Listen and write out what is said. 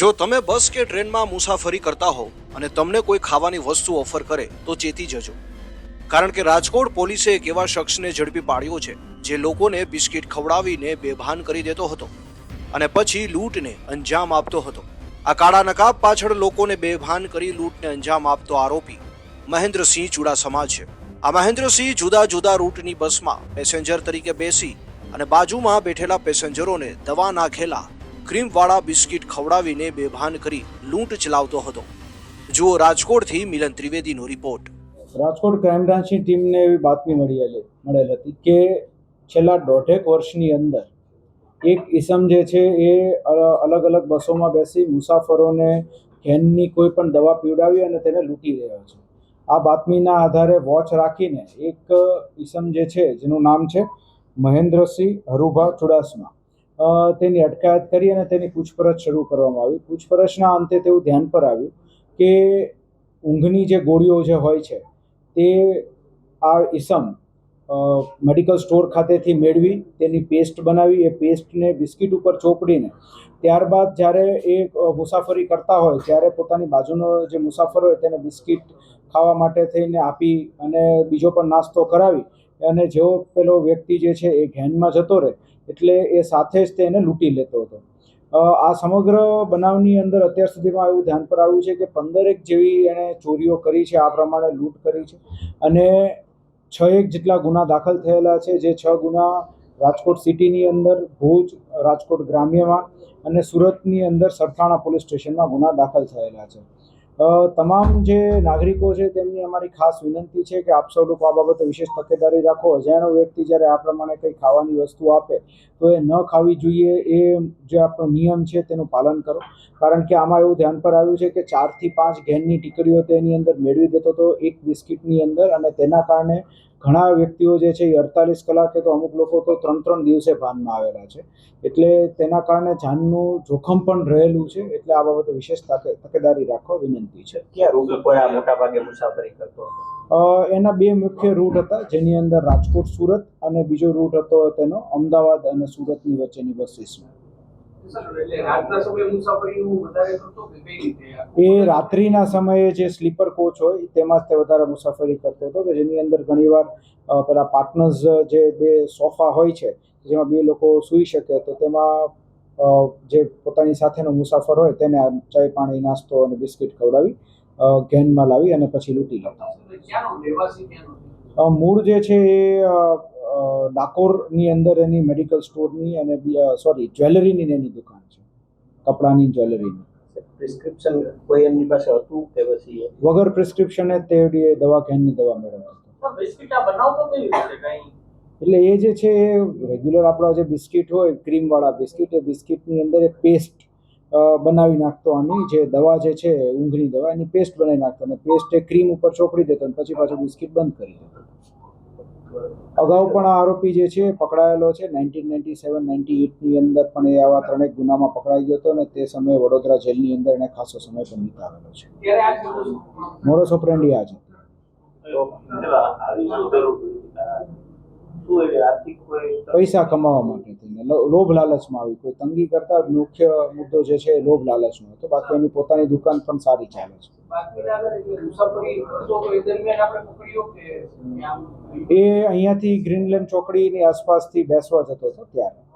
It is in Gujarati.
જો તમે બસ કે ટ્રેનમાં મુસાફરી કરતા હો અને તમને કોઈ ખાવાની વસ્તુ ઓફર કરે, તો ચેતી જજો. કારણ કે રાજકોટ પોલીસે એક એવા શખ્સને ઝડપી પાડ્યો છે, જે લોકોને બિસ્કિટ ખવડાવીને બેભાન કરી દેતો હતો અને પછી લૂંટને અંજામ આપતો હતો. આ કાળા નકાબ પાછળ લોકોને બેભાન કરી લૂંટને અંજામ આપતો આરોપી મહેન્દ્રસિંહ ચુડાસમા છે. આ મહેન્દ્રસિંહ જુદા જુદા રૂટની બસમાં પેસેન્જર તરીકે બેસી અને બાજુમાં બેઠેલા પેસેન્જરોને દવા નાખેલા ક્રીમવાળા બિસ્કિટ ખવડાવીને બેભાન કરી લૂંટ ચલાવતો હતો. જુઓ રાજકોટથી મિલન ત્રિવેદીનો રિપોર્ટ. રાજકોટ ક્રાઇમ બ્રાન્ચની ટીમને એવી બાતમી મળેલી મળેલ હતી કે છેલ્લા દોઢેક વર્ષની અંદર એક ઈસમ જે છે એ અલગ અલગ બસોમાં બેસી મુસાફરોને ઘેનની કોઈ પણ દવા પીવડાવી અને તેને લૂંટી રહ્યો છે. આ બાતમીના આધારે વોચ રાખીને એક ઈસમ જે છે, જેનું નામ છે મહેન્દ્રસિંહ હરુભા ચુડાસમા. તેની અટકાયત કરી અને તેની પૂછપરછ શરૂ કરવામાં આવી. પૂછપરછના અંતે તેવું ધ્યાન પર આવ્યું કે ઊંઘની જે ગોળીઓ જે હોય છે, તે આ ઈસમ મેડિકલ સ્ટોર ખાતેથી મેળવી, તેની પેસ્ટ બનાવી, એ પેસ્ટને બિસ્કિટ ઉપર ચોપડીને ત્યારબાદ જ્યારે એ મુસાફરી કરતા હોય, ત્યારે પોતાની બાજુનો જે મુસાફર હોય તેને બિસ્કિટ ખાવા માટે થઈને આપી અને બીજો પણ નાસ્તો કરાવી. અને જેવો પેલો વ્યક્તિ જે છે એ ઘેનમાં જતો રહે, એટલે એ સાથે જ તેને લૂંટી લેતો હતો. આ સમગ્ર બનાવની અંદર અત્યાર સુધીમાં એવું ધ્યાન પર આવ્યું છે કે પંદરેક જેવી એણે ચોરીઓ કરી છે, આ પ્રમાણે લૂંટ કરી છે. અને છ એક જેટલા ગુના દાખલ થયેલા છે, જે છ ગુના રાજકોટ સિટીની અંદર, ભુજ, રાજકોટ ગ્રામ્યમાં અને સુરતની અંદર સરથાણા પોલીસ સ્ટેશનમાં ગુના દાખલ થયેલા છે. તમામ જે નાગરિકો છે તેમની અમારી ખાસ વિનંતી છે કે આપ સૌ લોકો આ બાબતે વિશેષ તકેદારી રાખો. અજાણ્યો વ્યક્તિ જ્યારે આ પ્રમાણે કંઈ ખાવાની વસ્તુ આપે, તો એ ન ખાવી જોઈએ, એ જે આપણો નિયમ છે તેનું પાલન કરો. કારણ કે આમાં એવું ધ્યાન પર આવ્યું છે કે ચારથી પાંચ ઘેનની ટીકડીઓ તેની અંદર મેળવી દેતો હતો એક બિસ્કિટની અંદર અને તેના કારણે ઘણા વ્યક્તિઓ જે છે એ અડતાલીસ કલાકે તો અમુક લોકો તો ત્રણ ત્રણ દિવસે ભાનમાં આવેલા છે. એટલે તેના કારણે જાનનું જોખમ પણ રહેલું છે. એટલે આ બાબતે વિશેષ તકે- તકેદારી રાખવા વિનંતી છે. ક્યાં રૂટ ઉપર આ મોટા ભાગે મુસાફરી કરતો એના બે મુખ્ય રૂટ હતા. જેની અંદર રાજકોટ સુરત અને બીજો રૂટ હતો તેનો અમદાવાદ અને સુરતની વચ્ચેની બસીસનો એ રાત્રિના સમયે જે સ્લીપર કોચ હોય તેમાં જ તે વધારે મુસાફરી કરતો હતો કે જેની અંદર ઘણીવાર પેલા પાર્ટનર્સ જે બે સોફા હોય છે જેમાં બે લોકો સૂઈ શકે તો તેમાં જે પોતાની સાથેનો મુસાફર હોય તેને ચાય પાણી નાસ્તો અને બિસ્કિટ ખવડાવી ઘેનમાં ગેનમાં લાવી અને પછી લૂંટી લેતા. મૂળ જે છે એ ડાકોરની અંદર એની મેડિકલ સ્ટોરની અને સોરી જ્વેલરીની એની દુકાન છે. કપડાની જ્વેલરીની પ્રિસ્ક્રિપ્શન કોઈ એમની પાસે હતું કે પછી એ? વગર પ્રિસ્ક્રિપ્શને તે દવા કેનની દવા મેળવતો એટલે એ જે છે એ રેગ્યુલર આપણા જે બિસ્કિટ હોય ક્રીમવાળા બિસ્કિટ એ બિસ્કિટની અંદર એ પેસ્ટ બનાવી નાખતો આની, જે દવા જે છે, ઊંઘની દવા, એની પેસ્ટ બનાવી નાખતો અને પેસ્ટ એ ક્રીમ ઉપર ચોપડી દેતો અને પછી પાછું બિસ્કિટ બંધ કરી દેતો. અગાઉ પણ આ આરોપી જે છે, પકડાયેલો છે. નાઇન્ટીન નાઇન્ટી સેવન, નાઇન્ટી એટની અંદર પણ એ આવા ત્રણેક ગુનામાં પકડાઈ ગયો હતો અને તે સમયે વડોદરા જેલની અંદર એને ખાસો સમય પણ વિતાવેલો છે. મોરસ ઓપરેન્ડી આ છે તો શું એટલે આર્થિક કોઈ પૈસા કમાવા માટે થઈને. લોભ લાલચમાં આવી. કોઈ તંગી કરતા મુખ્ય મુદ્દો જે છે એ લોભ લાલચનો. હતો બાકી એની પોતાની દુકાન પણ સારી ચાલે છે. એ અહીંયાથી ગ્રીનલેન્ડ ચોકડીની આસપાસથી બેસવા જતો હતો ત્યારે.